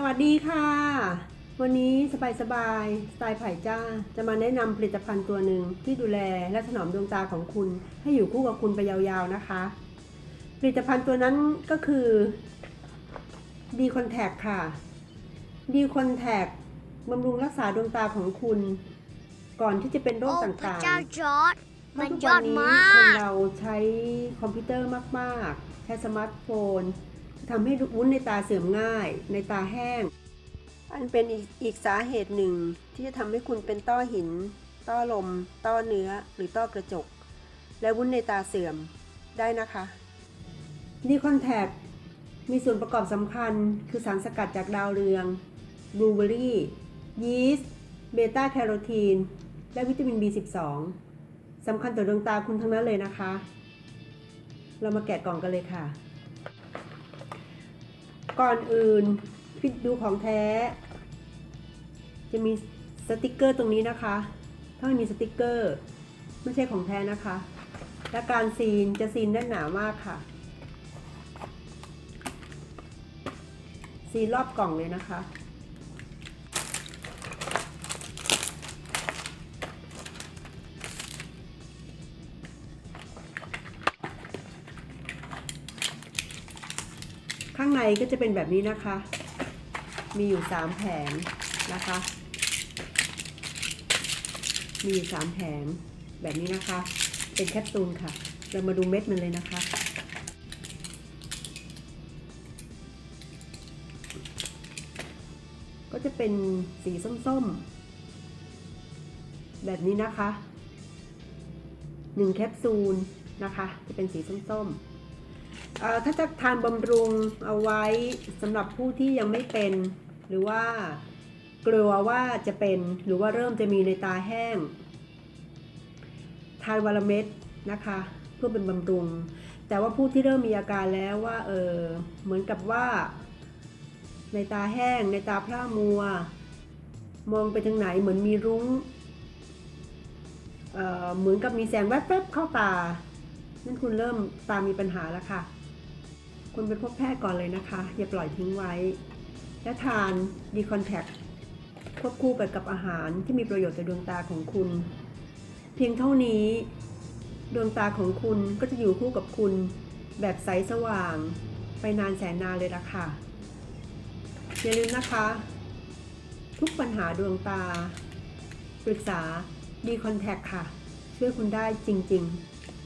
สวัสดีค่ะ วันนี้สบายสบายๆสไตล์ไผ่จ้า จะมาแนะนำผลิตภัณฑ์ตัวหนึ่งที่ดูแลและถนอมดวงตาของคุณ ให้อยู่คู่กับคุณไปยาวๆนะคะ ผลิตภัณฑ์ตัวนั้นก็คือ D Contact ค่ะ D Contact บำรุงรักษาดวงตาของคุณ ก่อนที่จะเป็นโรคโอ้ตพระ่างๆเจ้าจอร์ดเพมัราะนทุกยวัอดนี้มาคนกเราใช้คอมพิวเตอร์มากๆ ใช้สมาร์ทโฟน ทำให้วุ้นในตาเสื่อมง่าย ในตาแห้ง อันเป็นอีกอีกสาเหตุหนึ่งที่จะทำให้คุณเป็นต้อหิน ต้อลม ต้อเนื้อ หรือต้อกระจก และวุ้นในตาเสื่อมได้นะคะดีคอนแทคมีส่วนประกอบสำคัญคือสารสกัดจากดาวเรือง บลูเบอร์รี่ ยีสต์ เบต้าแคโรทีน และวิตามิน B12 สำคัญต่อดวงตาคุณทั้งนั้นเลยนะคะ เรามาแกะกล่องกันเลยค่ะ ก่อนอื่นพิดดูของแท้ จะมีสติกเกอร์ตรงนี้นะคะ ถ้าไม่มีสติกเกอร์ไม่ใช่ของแท้นะคะ และการซีนจะซีนแน่นหนามากค่ะ ซีนรอบกล่องเลยนะคะ ข้างในก็จะเป็นแบบนี้นะคะ มีอยู่สามแผงนะคะ มีอยู่สามแผงแบบนี้นะคะ เป็นแคปซูลค่ะ เรามาดูเม็ดมันเลยนะคะ ก็จะเป็นสีส้มๆ แบบนี้นะคะหนึ่งแคปซูลนะคะ จะเป็นสีส้มๆ ถ้าจะทานบำรุงเอาไว้สำหรับผู้ที่ยังไม่เป็น หรือว่ากลัวว่าจะเป็นหรือว่าเริ่มจะมีในตาแห้ง ทานวันละเม็ดนะคะ เพื่อเป็นบำรุง แต่ว่าผู้ที่เริ่มมีอาการแล้วว่าเออเหมือนกับว่า ในตาแห้ง ในตาพร่ามัว มองไปทางไหนเหมือนมีรุ้งเเหมือนกับมีแสงแวบๆเข้าตานั่นคุณเริ่มตามีปัญหาแล้วค่ะ คุณไปพบแพทย์ก่อนเลยนะคะ อย่าปล่อยทิ้งไว้ และทานดีคอนแทคควบคู่ไปกับอาหารที่มีประโยชน์ต่อดวงตาของคุณ เพียงเท่านี้ ดวงตาของคุณก็จะอยู่คู่กับคุณ แบบใสสว่าง ไปนานแสนนานเลยละค่ะ อย่าลืมนะคะ ทุกปัญหาดวงตา ปรึกษาดีคอนแทคค่ะ ช่วยคุณได้จริง ๆ